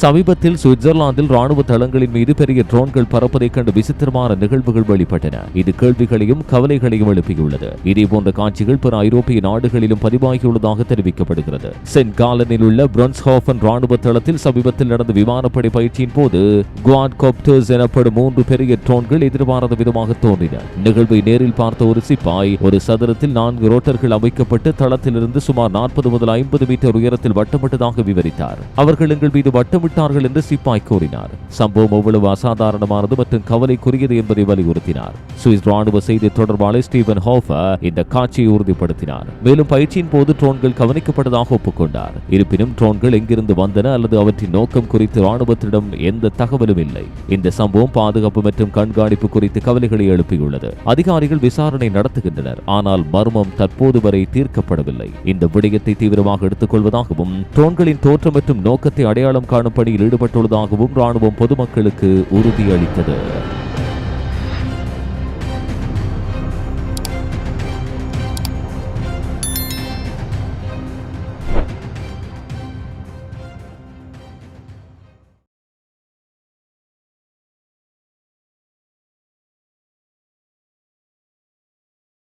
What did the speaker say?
சமீபத்தில் சுவிட்சர்லாந்தில் ராணுவ தளங்களின் மீது பெரிய ட்ரோன்கள் பறப்பதைக் கண்டு விசித்திரமான நிகழ்வுகள் வெளிப்பட்டன. இது கேள்விகளையும் கவலைகளையும் எழுப்பியுள்ளது. இதேபோன்ற காட்சிகள் பிற ஐரோப்பிய நாடுகளிலும் பதிவாகியுள்ளதாக தெரிவிக்கப்படுகிறது. சென்ட் காலனில் உள்ள பிரன்ஸ்ஹாஃபன் ராணுவ தளத்தில் சமீபத்தில் நடந்த விமானப்படை பயிற்சியின் போது குவாட் காப்டர்ஸ் எனப்படும் மூன்று பெரிய ட்ரோன்கள் எதிர்பாராத விதமாக தோன்றின. நிகழ்வை நேரில் பார்த்த ஒரு சிப்பாய் ஒரு சதுரத்தில் நான்கு ரோட்டர்கள் அமைக்கப்பட்டு தளத்திலிருந்து சுமார் நாற்பது முதல் ஐம்பது மீட்டர் உயரத்தில் வட்டமிட்டதாக விவரித்தார். அவர்கள் எங்கள் மீது விட்டார்கள் என்று சிப்பாய் கூறினார். சம்பவம் எவ்வளவு அசாதாரணமானது மற்றும் கவலைக்குரியது என்பதை வலியுறுத்தினார். சுவிஸ் ராணுவ செய்தி தொடர்பாளர் ஸ்டீவன் ஹோஃபர் இந்த காட்சியை உறுதிப்படுத்தினார். மேலும் பயிற்சியின் போது ட்ரோன்கள் கவனிக்கப்பட்டதாக ஒப்புக்கொண்டார். இருப்பினும் ட்ரோன்கள் எங்கிருந்து வந்தன அல்லது அவற்றின் நோக்கம் குறித்து ராணுவத்திடம் எந்த தகவலும் இல்லை. இந்த சம்பவம் பாதுகாப்பு மற்றும் கண்காணிப்பு குறித்து கவலைகளை எழுப்பியுள்ளது. அதிகாரிகள் விசாரணை நடத்துகின்றனர். ஆனால் மர்மம் தற்போது வரை தீர்க்கப்படவில்லை. இந்த விடயத்தை தீவிரமாக எடுத்துக்கொள்வதாகவும் ட்ரோன்களின் தோற்றம் மற்றும் நோக்கத்தை அடையாளம் காணும் பணியில் ஈடுபட்டுள்ளதாகவும் ராணுவம் பொதுமக்களுக்கு உறுதியளித்தது.